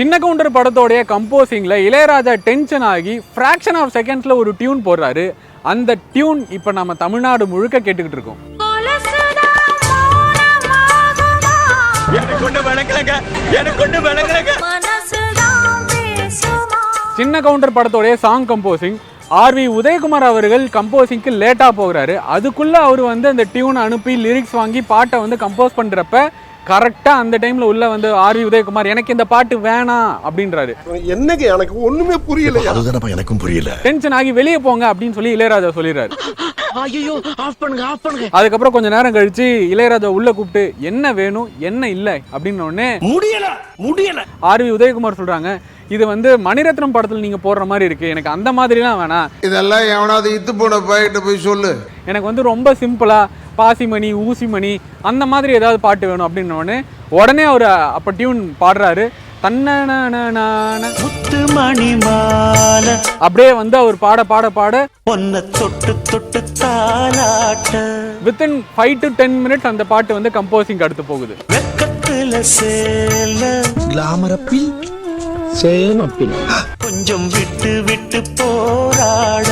சின்ன கவுண்டர் படத்தோடைய கம்போசிங்ல இளையராஜா டென்ஷன் ஆகி ஃப்ராக்ஷன் ஆஃப் செகண்ட்ஸ்ல ஒரு டியூன் போடுறாரு. அந்த டியூன் இப்போ நம்ம தமிழ்நாடு முழுக்க கேட்டுக்கிட்டு இருக்கோம். சின்ன கவுண்டர் படத்தோடைய சாங் கம்போசிங் ஆர்வி உதயகுமார் அவர்கள் கம்போசிங்க்கு லேட்டாக போகிறாரு. அதுக்குள்ளே அவர் வந்து அந்த டியூனை அனுப்பி லிரிக்ஸ் வாங்கி பாட்டை வந்து கம்போஸ் பண்ணுறப்ப கரெக்டாக அந்த டைமில் உள்ள வந்து ஆர்வி உதயகுமார் எனக்கு இந்த பாட்டு வேணாம் அப்படின்றாரு. என்னங்க எனக்கு ஒண்ணுமே புரியல அதுதானப்பா எனக்கும் புரியல. டென்ஷன் ஆகி வெளியே போங்க அப்படின்னு சொல்லி இளையராஜா சொல்லிடுறாரு. ஐயோ ஆஃப் பண்ணுங்க ஆஃப் பண்ணுங்க. அதுக்கப்புறம் கொஞ்ச நேரம் கழிச்சு இளையராஜா உள்ள கூப்பிட்டு என்ன வேணும் என்ன இல்லை? அப்படின்னு உடனே முடியல முடியல. ஆர்வி உதயகுமார் சொல்றாங்க இது வந்து மணிரத்னம் படத்துல நீங்க போடுற மாதிரி இருக்கு. எனக்கு அந்த மாதிரிலாம் வேணாம். இதெல்லாம் எவனாவது இத்து போன பையிட்ட போய் சொல்லு. எனக்கு வந்து ரொம்ப சிம்பிளா பாசிமணி ஊசிமணி அந்த மாதிரி ஏதாவது பாட்டு வேணும் அப்படின்னு உடனே உடனே அவர் அப்ப டியூன் பாடுறாரு. அப்படியே வந்து அவர் பாட பாட பாட ஒன்ன தொட்டு தொட்டு தாலாட்ட within five to ten minutes அந்த பாட்டு வந்து கம்போசிங் அடுத்து போகுது. கொஞ்சம் விட்டு விட்டு போராட.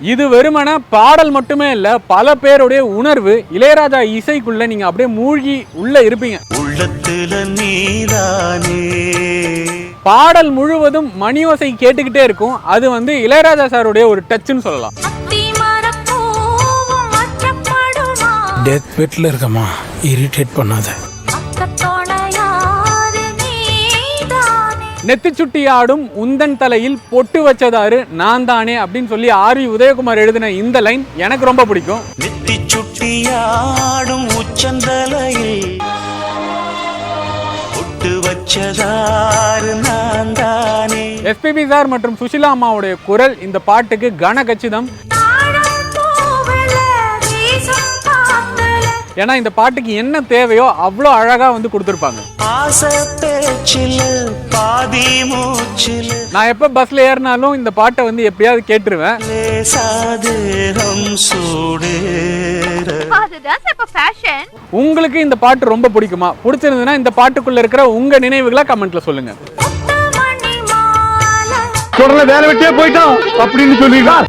இது வெறுமன பாடல் மட்டுமே இல்ல பல பேருடைய உணர்வு இளையராஜா இசைக்குள்ள நீங்க அப்படியே மூழ்கி உள்ள இருப்பீங்க. உள்ளத்துல நீதானே. பாடல் முழுவதும் மணியோசை கேட்டுக்கிட்டே இருக்கும். அது வந்து இளையராஜா சாருடைய ஒரு டச்சுன்னு சொல்லலாம். டெத் பெட்ல இருக்கமா? இரிட்டேட் பண்ணாத. நெத்தி சுட்டி ஆடும் உந்தன் தலையில் பொட்டு வச்சதாரு நான் தானே அப்படின்னு சொல்லி ஆர்வி உதயகுமார் எழுதின இந்த லைன் எனக்கு ரொம்ப பிடிக்கும். நெத்தி சுட்டியாடும் உச்சந்தலையில் பொட்டு வச்சதாரு நான் தானே. எஸ்பிபி சார் மற்றும் சுஷிலா அம்மாவுடைய குரல் இந்த பாட்டுக்கு கன கச்சிதம் ஏன்னா இந்த பாட்டுக்கு என்ன தேவையோ அவ்வளோ அழகா வந்து கொடுத்துருப்பாங்க. ஆசை பேச்சில் பாதி மூச்சில். நான் எப்போ பஸ்ல ஏறினாலும் இந்த பாட்டை வந்து எப்படியாவது கேட்டுருவேன். உங்களுக்கு இந்த பாட்டு ரொம்ப பிடிக்குமா? பிடிச்சிருந்ததுன்னா இந்த பாட்டுக்குள்ள இருக்கிற உங்க நினைவுகளை கமெண்ட்ல சொல்லுங்க. தொடர்ல வேலை விட்டே போயிட்டோம் அப்படின்னு சொல்லிடலாம்